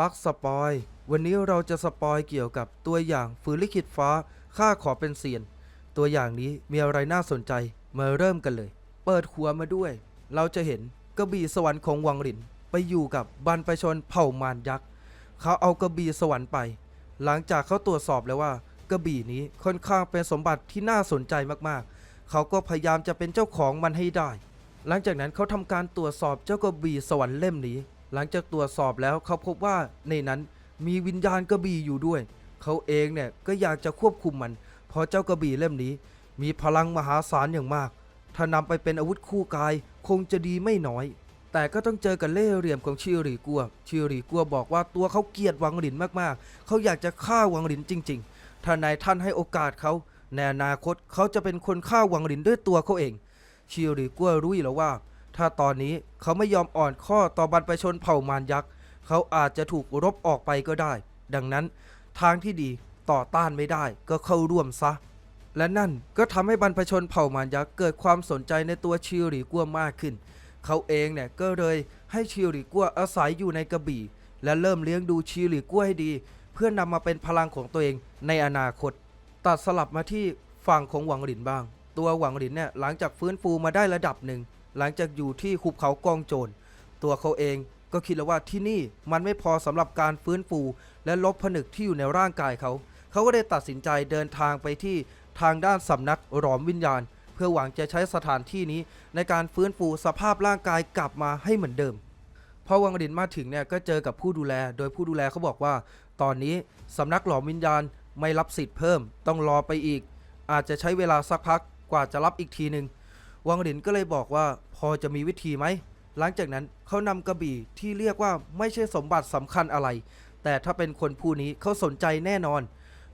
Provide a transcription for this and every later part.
ปักสปอย วันนี้เราจะสปอยเกี่ยวกับตัวอย่างฝืนลิขิตฟ้า ข้าขอเป็นเซียน ตัวอย่างนี้มีอะไรน่าสนใจ มาเริ่มกันเลย เปิดหัวมาด้วย เราจะเห็นกระบี่สวรรค์ของวังหลิน ไปอยู่กับบรรพชนเผ่ามารยักษ์ เขาเอากระบี่สวรรค์ไป หลังจากเขาตรวจสอบแล้วว่ากระบี่นี้ค่อนข้างเป็นสมบัติที่น่าสนใจมากๆ เขาก็พยายามจะเป็นเจ้าของมันให้ได้ หลังจากนั้นเขาทำการตรวจสอบเจ้ากระบี่สวรรค์เล่มนี้ หลังจากตรวจสอบแล้วเขาพบว่าในนั้นมีวิญญาณกระบี่อยู่ด้วย เขาเองเนี่ยก็อยากจะควบคุมมัน เพราะเจ้ากระบี่เล่มนี้ มีพลังมหาศาลอย่างมาก ถ้านำไปเป็นอาวุธคู่กายคงจะดีไม่น้อย แต่ก็ต้องเจอกับเล่ห์เหลี่ยมของชิรีกัว ชิรีกัวบอกว่าตัวเขาเกลียดวังหลินมากๆ เขาอยากจะฆ่าวังหลินจริง ๆ ถ้านายท่านให้โอกาสเขาในอนาคตเขาจะเป็นคนฆ่าวังหลินด้วยตัวเขาเอง ชิรีกัวรู้อยู่แล้วว่า ถ้าตอนนี้เขาไม่ยอมอ่อนข้อต่อบรรพชนเผ่ามารยักษ์ เขาอาจจะถูกรบออกไปก็ได้ ดังนั้นทางที่ดีต่อต้านไม่ได้ก็เข้าร่วมซะ และนั่นก็ทำให้บรรพชนเผ่ามารยักษ์เกิดความสนใจในตัวชิริกัวมากขึ้น เขาเองเนี่ยก็เลยให้ชิริกัวอาศัยอยู่ในกระบี่ และเริ่มเลี้ยงดูชิริกัวให้ดี เพื่อนำมาเป็นพลังของตัวเองในอนาคต ตัดสลับมาที่ฝั่งของหวังหลินบ้าง ตัวหวังหลินเนี่ยหลังจากฟื้นฟูมาได้ระดับหนึ่ง หลังจากอยู่ที่หุบเขากองโจร ตัวเขาเองก็คิดแล้วว่าที่นี่มันไม่พอสำหรับการฟื้นฟู และลบผนึกที่อยู่ในร่างกายเขา เขาก็ได้ตัดสินใจเดินทางไปที่ทางด้านสำนักหลอมวิญญาณ เพื่อหวังจะใช้สถานที่นี้ในการฟื้นฟูสภาพร่างกายกลับมาให้เหมือนเดิมพอวังหลินมาถึงเนี่ยก็เจอกับผู้ดูแล โดยผู้ดูแลเขาบอกว่า ตอนนี้สำนักหลอมวิญญาณไม่รับสิทธิ์เพิ่ม ต้องรอไปอีก อาจจะใช้เวลาสักพักกว่าจะรับอีกทีหนึ่ง วังหลินก็เลยบอกว่าพอจะมีวิธีไหม หลังจากนั้นเขานำกระบี่ที่เรียกว่าไม่ใช่สมบัติสำคัญอะไร แต่ถ้าเป็นคนผู้นี้เขาสนใจแน่นอน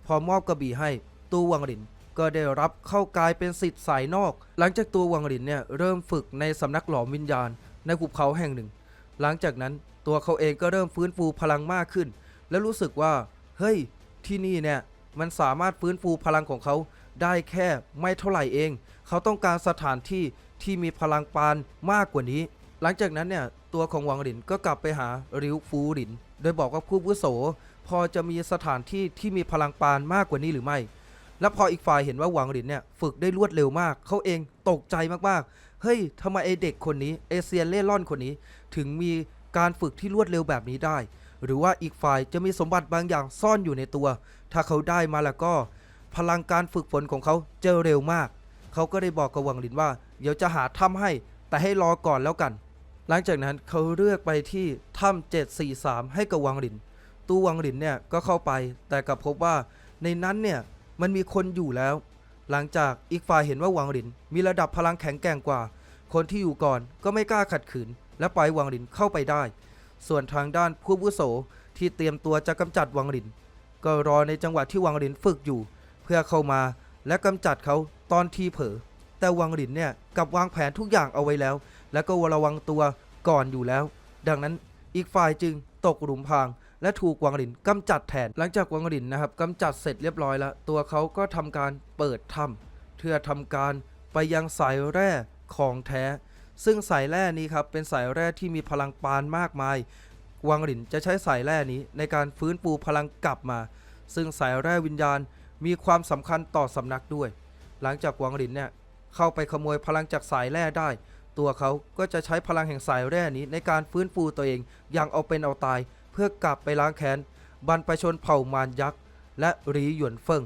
พอมอบกระบี่ให้ตัววังหลินก็ได้รับเข้ากลายเป็นสิทธิ์สายนอก หลังจากตัววังหลินเนี่ยเริ่มฝึกในสำนักหลอมวิญญาณในหุบเขาแห่งหนึ่ง หลังจากนั้นตัวเขาเองก็เริ่มฟื้นฟูพลังมากขึ้น และรู้สึกว่า เฮ้ย ที่นี่เนี่ยมันสามารถฟื้นฟูพลังของเขา ได้แค่ไม่เท่าไหร่เอง เขาต้องการสถานที่ที่มีพลังปานมากกว่านี้ หลังจากนั้นเนี่ยตัวของหวังหลินก็กลับไปหาริวฟูหลิน โดยบอกว่าผู้วุโส พอจะมีสถานที่ที่มีพลังปานมากกว่านี้หรือไม่ และพออีกฝ่ายเห็นว่าหวังหลินเนี่ยฝึกได้รวดเร็วมาก เขาเองตกใจมากๆ เฮ้ยทำไมไอเด็กคนนี้เอเซียนเล่ร่อนคนนี้ ถึงมีการฝึกที่รวดเร็วแบบนี้ได้ หรือว่าอีกฝ่ายจะมีสมบัติบางอย่างซ่อนอยู่ในตัว ถ้าเขาได้มาแล้วก็ พลังการฝึกฝนของเขาเจอเร็วมาก เขาก็ได้บอกกับหวังหลินว่า เดี๋ยวจะหาถ้ำให้ แต่ให้รอก่อนแล้วกัน หลังจากนั้นเขาเลือกไปที่ถ้ำ743 ให้กับหวังหลิน ตู้หวังหลินเนี่ยก็เข้าไป แต่กลับพบว่าในนั้นเนี่ยมันมีคนอยู่แล้ว หลังจากอีกฝ่ายเห็นว่าหวังหลิน มีระดับพลังแข็งแกร่งกว่า คนที่อยู่ก่อนก็ไม่กล้าขัดขืน และปล่อยหวังหลินเข้าไปได้ ส่วนทางด้านผู้วุโสที่เตรียมตัวจะกำจัดหวังหลิน ก็รอในจังหวะที่หวังหลินฝึกอยู่ พื่อเข้ามาและกำจัดเขาตอนที่เผลอแต่วังหลินเนี่ยกับวางแผนทุกอย่างเอาไว้แล้ว แล้วก็ระวังตัวก่อนอยู่แล้ว ดังนั้นอีกฝ่ายจึงตกหลุมพราง และถูกวังหลินกำจัดแทน หลังจากวังหลินนะครับกำจัดเสร็จเรียบร้อยแล้ว ตัวเขาก็ทำการเปิดถ้ำเพื่อทำการไปยังสายแร่ของแท้ ซึ่งสายแร่นี้ครับเป็นสายแร่ที่มีพลังปานมากมาย วังหลินจะใช้สายแร่นี้ในการฟื้นฟูพลังกลับมา ซึ่งสายแร่วิญญาณ มีความสำคัญต่อสำนักด้วย หลังจากวังหลินเนี่ยเข้าไปขโมยพลังจากสายแร่ได้ ตัวเขาก็จะใช้พลังแห่งสายแร่นี้ในการฟื้นฟูตัวเองอย่างเอาเป็นเอาตาย เพื่อกลับไปล้างแค้นบรรพชนเผ่ามารยักษ์และหรีหยวนเฟิง